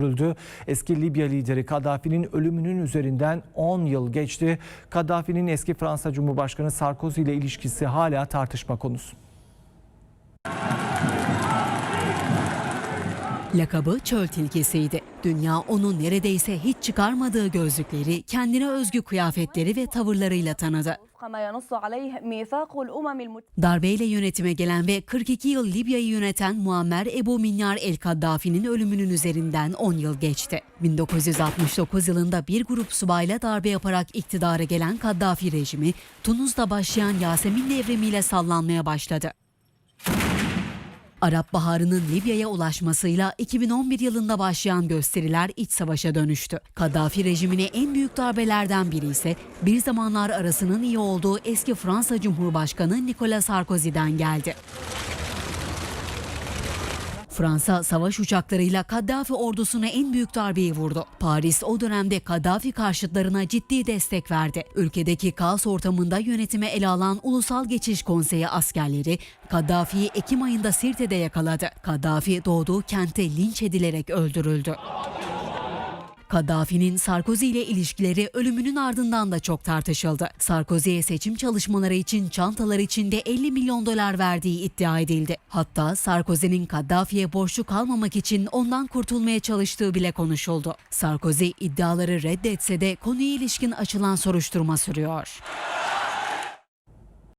öldürüldü. Eski Libya lideri Kaddafi'nin ölümünün üzerinden 10 yıl geçti. Kaddafi'nin eski Fransa Cumhurbaşkanı Sarkozy ile ilişkisi hala tartışma konusu. Lakabı çöl tilkisiydi. Dünya onun neredeyse hiç çıkarmadığı gözlükleri, kendine özgü kıyafetleri ve tavırlarıyla tanıdı. Darbeyle yönetime gelen ve 42 yıl Libya'yı yöneten Muammer Ebu Minyar El Kaddafi'nin ölümünün üzerinden 10 yıl geçti. 1969 yılında bir grup subayla darbe yaparak iktidara gelen Kaddafi rejimi Tunus'ta başlayan Yasemin devrimiyle sallanmaya başladı. Arap Baharı'nın Libya'ya ulaşmasıyla 2011 yılında başlayan gösteriler iç savaşa dönüştü. Kaddafi rejimine en büyük darbelerden biri ise bir zamanlar arasının iyi olduğu eski Fransa Cumhurbaşkanı Nicolas Sarkozy'den geldi. Fransa savaş uçaklarıyla Kaddafi ordusuna en büyük darbeyi vurdu. Paris o dönemde Kaddafi karşıtlarına ciddi destek verdi. Ülkedeki kaos ortamında yönetime ele alan Ulusal Geçiş Konseyi askerleri Kaddafi'yi Ekim ayında Sirte'de yakaladı. Kaddafi doğduğu kentte linç edilerek öldürüldü. Kaddafi'nin Sarkozy ile ilişkileri ölümünün ardından da çok tartışıldı. Sarkozy'ye seçim çalışmaları için çantalar içinde 50 milyon dolar verdiği iddia edildi. Hatta Sarkozy'nin Kaddafi'ye borçlu kalmamak için ondan kurtulmaya çalıştığı bile konuşuldu. Sarkozy iddiaları reddetse de konuya ilişkin açılan soruşturma sürüyor.